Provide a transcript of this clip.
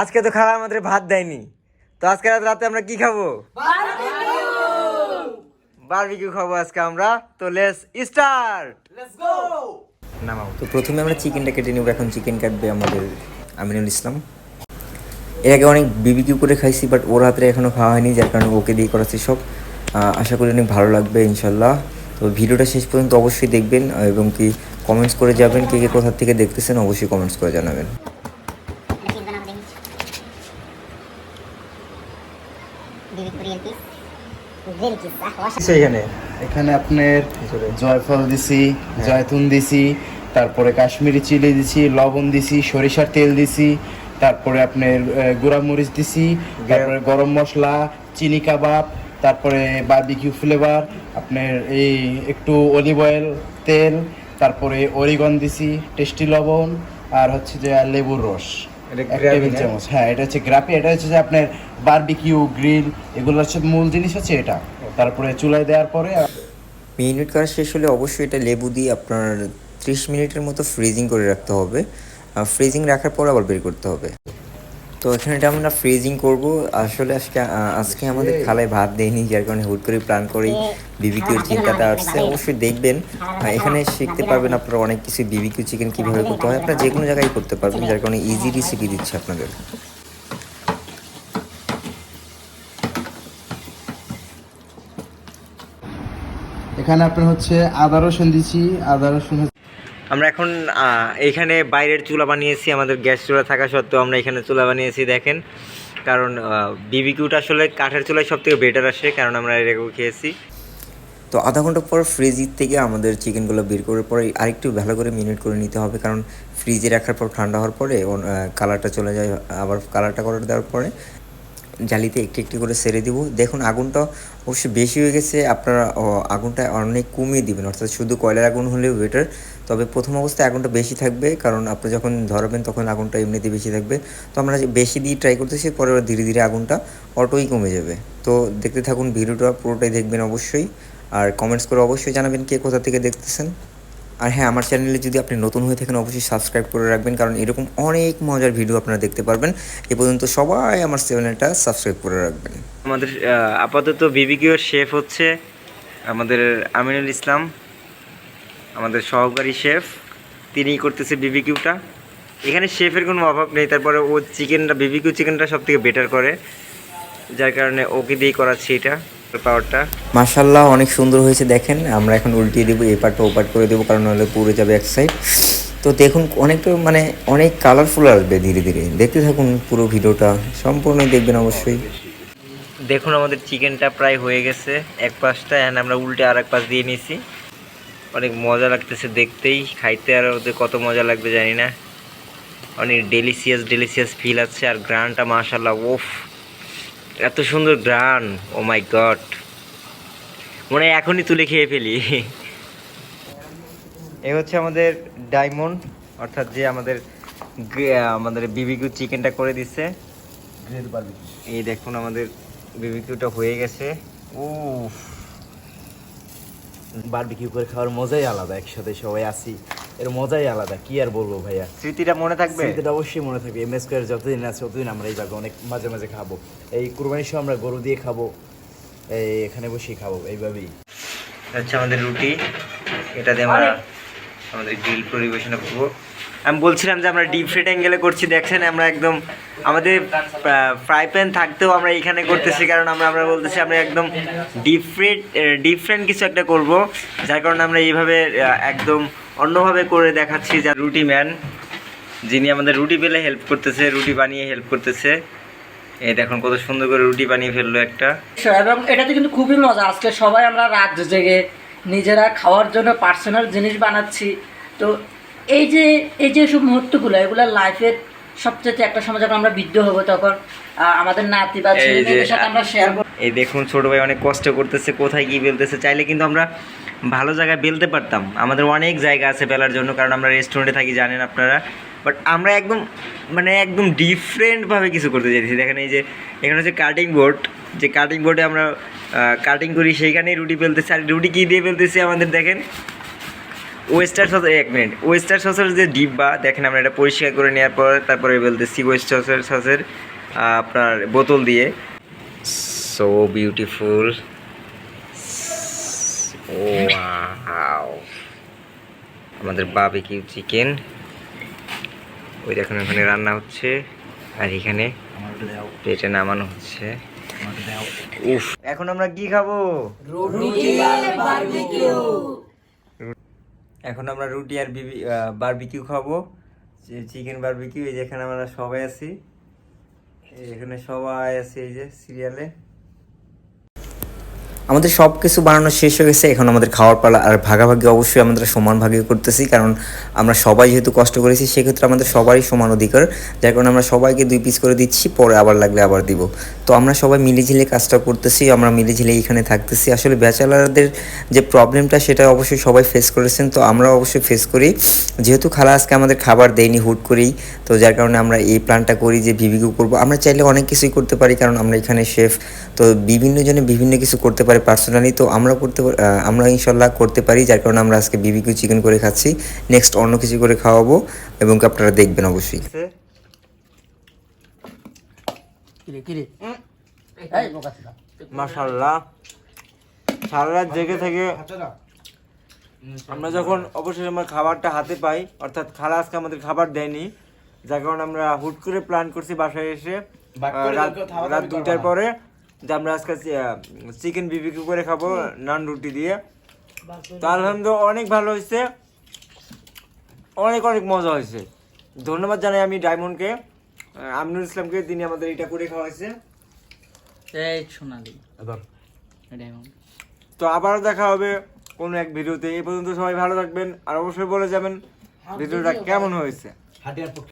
আজকে তো খালা আমাদের ভাত দেয়নি। তো আজকে রাত রাতে আমরা কি খাব? বারবিকিউ খাব আজকে আমরা। তো লেস স্টার্ট নামাও তো প্রথমে আমরা চিকেনটা কেটে নেব এখন চিকেন কাটবে আমাদের আমিনুল ইসলাম। এর আগে অনেক বিবিকিউ করে খাইছি বাট ওর হাতে এখনও খাওয়া হয়নি যার কারণে ওকে দিয়ে করাচ্ছি সব। আশা করি অনেক ভালো লাগবে ইনশাল্লাহ। তো ভিডিওটা শেষ পর্যন্ত অবশ্যই দেখবেন এবং কি কমেন্টস করে যাবেন কে কে কোথা থেকে দেখতেছেন অবশ্যই কমেন্টস করে জানাবেন BB Korean piece grill piece ah এখানে এখানে আপনার জয়ফল দিছি জয়তুন দিছি তারপরে কাশ্মীরি চিলি দিছি লবণ দিছি সরিষার তেল দিছি তারপরে আপনার গুঁড়া মরিচ দিছি তারপরে গরম মশলা চিনি কাবাব তারপরে বারবিকিউ ফ্লেভার আপনার এই একটু অলিভ অয়েল তেল তারপরে অরিগন দিছি টেস্টি লবণ আর হচ্ছে যে লেবুর রস। হ্যাঁ এটা হচ্ছে গ্রাপি এটা হচ্ছে যে আপনার বারবিকিউ গ্রিল এগুলো হচ্ছে মূল জিনিস হচ্ছে এটা। তারপরে চুলায় দেওয়ার পরে মিনিট করা শেষ হলে অবশ্যই এটা লেবু দিয়ে আপনার ত্রিশ মিনিটের মতো ফ্রিজিং করে রাখতে হবে। ফ্রিজিং রাখার পর আবার বের করতে হবে। তো এখানে এটা আমরা ফ্রিজিং করব। আসলে আজকে আজকে আমাদের খালায় ভাত দেয়নি যার কারণে হুট করে প্ল্যান করেই বিবিকিউর চিন্তাটা আসছে। অবশ্যই দেখবেন। এখানে শিখতে পারবেন আপনারা অনেক কিছু বিবিকিউ চিকেন কীভাবে করতে হয়। আপনারা যে কোনো জায়গায় করতে পারবেন যার কারণে ইজি রেসিপি দিচ্ছে আপনাদের। এখানে আপনার হচ্ছে আদা রসুন দিছি আদা রসুন আমরা এখন এখানে বাইরের চুলা বানিয়েছি আমাদের গ্যাস চুলা থাকা সত্ত্বেও আমরা এখানে চুলা বানিয়েছি দেখেন। কারণ বিবিকিউটা আসলে কাঠের চুলায় সব থেকে বেটার আসে কারণ আমরা এরকম খেয়েছি। তো আধা ঘণ্টা পর ফ্রিজের থেকে আমাদের চিকেনগুলো বের করার পরে আরেকটু ভালো করে মিনিট করে নিতে হবে কারণ ফ্রিজে রাখার পর ঠান্ডা হওয়ার পরে কালারটা চলে যায় আবার কালারটা করে দেওয়ার পরে জালিতে একটি একটি করে সেরে দিব। দেখুন, আগুনটা অবশ্যই বেশি হয়ে গেছে। আপনারা আগুনটা অনেক কমিয়ে দিবেন। অর্থাৎ শুধু কয়লার আগুন হলেও বেটার তবে প্রথম অবস্থায় আগুনটা বেশি থাকবে, কারণ আপনি যখন ধরাবেন, তখন আগুনটা এমনিতে বেশি থাকবে। তো আমরা বেশি দিয়ে ট্রাই করতেছি, পরে ধীরে ধীরে আগুনটা অটোই কমে যাবে। তো দেখতে থাকুন, ভিডিওটা পুরোটাই দেখবেন অবশ্যই। আর কমেন্টস করে অবশ্যই জানাবেন কে কোথা থেকে দেখতেছেন। আর হ্যাঁ আমার চ্যানেলে যদি আপনি নতুন হয়ে থাকেন, অবশ্যই সাবস্ক্রাইব করে রাখবেন, কারণ এরকম অনেক মজার ভিডিও আপনারা দেখতে পারবেন। এ পর্যন্ত সবাই আমার চ্যানেলটা সাবস্ক্রাইব করে রাখবেন। আমাদের আপাতত বিবিকিউর শেফ হচ্ছে আমাদের আমিনুল ইসলাম, আমাদের সহকারী শেফ তিনিই করতেছে বিবিকিউটা। এখানে শেফের কোনো অভাব নেই, তারপরে ও চিকেনটা বিবিকিউ চিকেনটা সব থেকে বেটার করে। যার কারণে ওকে দিয়েই করাচ্ছি এটা। পাওয়ারটা মাশাল্লাহ অনেক সুন্দর হয়েছে দেখেন। আমরা এখন উল্টিয়ে দেবো এই পার্টটা ও পার্ট করে দেবো কারণ নাহলে পুড়ে যাবে এক সাইড তো দেখুন অনেকটা মানে অনেক কালারফুল আসবে ধীরে ধীরে। দেখতে থাকুন পুরো ভিডিওটা সম্পূর্ণই দেখবেন অবশ্যই। দেখুন আমাদের চিকেনটা প্রায় হয়ে গেছে এক পাশটা এখন আমরা উল্টে আর এক পাশ দিয়ে নিয়েছি অনেক মজা লাগতেছে দেখতেই খাইতে আর ওদের কত মজা লাগবে জানি না। অনেক ডেলিসিয়াস ডেলিসিয়াস ফিল আছে আর গ্রানটা মাশাল্লাহ ওফ এত সুন্দর গ্রান ও মাই গড। মনে হয় এখনই তুলে খেয়ে ফেলি। এই হচ্ছে আমাদের ডায়মন্ড অর্থাৎ যে আমাদের আমাদের বিবিকিউ চিকেনটা করে দিচ্ছে। Grill barbecue. এই দেখুন আমাদের বিবিকিউটা হয়ে গেছে। ও বারবিকিউ করে খাওয়ার মজাই আলাদা একসাথে সবাই আসি। এর মজাই আলাদা কি আর বলব ভাইয়া? স্মৃতিটা মনে থাকবে? স্মৃতিটা অবশ্যই মনে থাকবে। এম এস স্কোয়ার যতদিন আছে ততদিন আমরা এই এইভাবে অনেক মাঝে মাঝে খাব। এই কুরবানির সময় আমরা গরু দিয়ে খাব এই এখানে বসেই খাব এইভাবেই। হচ্ছে আমাদের রুটি। এটা দিয়ে আমরা আমাদের গ্রিল পরিবেশনা করব আমি বলছিলাম যে আমরা ডিপ ফ্রাইড অ্যাঙ্গেলে করছি দেখছেন? আমরা একদম আমাদের ফ্রাই প্যান থাকতেও আমরা এখানে করতেছি কারণ আমরা আমরা বলতেছি আমরা একদম ডিফারেন্ট ডিফারেন্ট কিছু একটা করব যার কারণে আমরা এইভাবে একদম অন্যভাবে করে দেখাচ্ছি যা রুটি ম্যান যিনি আমাদের রুটি পেলে হেল্প করতেছে রুটি বানিয়ে হেল্প করতেছে। এই দেখুন কত সুন্দর করে রুটি বানিয়ে ফেলল একটা। এবং এটাতে কিন্তু খুবই মজা আজকে সবাই আমরা রাত জেগে নিজেরা খাওয়ার জন্য পার্সোনাল জিনিস বানাচ্ছি। তো এই যে এই যে সব মুহূর্তগুলো এগুলো লাইফের সবচেয়ে একটা সময় যখন আমরা বৃদ্ধ হব তখন আমাদের নাতি বা ছেলে সাথে আমরা শেয়ার করব। এই দেখুন ছোট ভাই অনেক কষ্ট করতেছে কোথায় কি বেলতেছে চাইলে কিন্তু আমরা ভালো জায়গায় বেলতে পারতাম। আমাদের অনেক জায়গা আছে বেলার জন্য, কারণ আমরা রেস্টুরেন্টে থাকি, জানেন আপনারা। বাট আমরা একদম মানে একদম ডিফারেন্টভাবে কিছু করতে চাইছি দেখেন এই যে, এখানে হচ্ছে কাটিং বোর্ড যে কাটিং বোর্ডে আমরা কাটিং করি, সেইখানেই রুটি বেলতেছি। আর রুটি কী দিয়ে বেলতেছি আমাদের দেখেন? ওয়েস্টার সস এক মিনিট ওয়েস্টার সসের যে ডিব্বা, দেখেন আমরা এটা পরিষ্কার করে নেওয়ার পর, তারপরে বলতেছি ওয়েস্টার সসের সসের আপনার বোতল দিয়ে। সো বিউটিফুল ওয়াও আমাদের বাবিকিউ চিকেন ওই দেখুন ওখানে রান্না হচ্ছে। আর এখানে প্লেটে নামানো হচ্ছে। উফ। এখন আমরা কি খাব? এখন আমরা রুটি আর বিবি বারবিকিউ খাব। চিকেন বারবিকিউ এই যেখানে আমরা সবাই আছি। এখানে সবাই আছে এই যে সিরিয়ালে আমাদের সব কিছু বানানো শেষ হয়ে গেছে। এখন আমাদের খাওয়ার পালা আর ভাগাভাগি অবশ্যই আমরা সমান ভাগে করতেছি, কারণ আমরা সবাই যেহেতু কষ্ট করেছি, সেক্ষেত্রে আমাদের সবারই সমান অধিকার। যার কারণে আমরা সবাইকে দুই পিস করে দিচ্ছি, পরে আবার লাগলে আবার দিব। তো আমরা সবাই মিলেঝিলে কাজটা করতেছি, আমরা মিলেঝিলে এখানে থাকতেছি। আসলে ব্যাচেলারদের যে প্রবলেমটা সেটা অবশ্যই সবাই ফেস করেছেন। তো আমরা অবশ্যই ফেস করি। যেহেতু খালা আজকে আমাদের খাবার দেয়নি হুট করেই, তো যার কারণে আমরা এই প্ল্যানটা করি যে ভিভিকিউ করব। আমরা চাইলে অনেক কিছুই করতে পারি, কারণ আমরা এখানে শেফ তো বিভিন্ন জনে বিভিন্ন কিছু করতে পারে পার্সোনালি তো আমরা করতে আমরা ইনশাল্লাহ করতে পারি যার কারণে আমরা আজকে বিবিকিউ চিকেন করে খাচ্ছি। নেক্সট অন্য কিছু করে খাওয়াবো এবং আপনারা দেখবেন অবশ্যই। সারা রাত জেগে থেকে আমরা যখন অবশ্যই আমরা খাবারটা হাতে পাই অর্থাৎ খালা আজকে আমাদের খাবার দেয়নি যার কারণে আমরা হুট করে প্ল্যান করছি বাসায় এসে রাত দুইটার পরে যে আমরা আজকে চিকেন বিবিকিউ করে খাব নান রুটি দিয়ে। তো আলহামদুলিল্লাহ অনেক ভালো হয়েছে। অনেক অনেক মজা হয়েছে। ধন্যবাদ জানাই আমি ডায়মন্ডকে আমিনুল ইসলামকে তিনি আমাদের এটা করে খাওয়াইছে। এই সোনালি। ডায়মন্ড। তো আবারও দেখা হবে কোনো এক ভিডিওতে। এই পর্যন্ত সবাই ভালো থাকবেন আর অবশ্যই বলে যাবেন ভিডিওটা কেমন হয়েছে।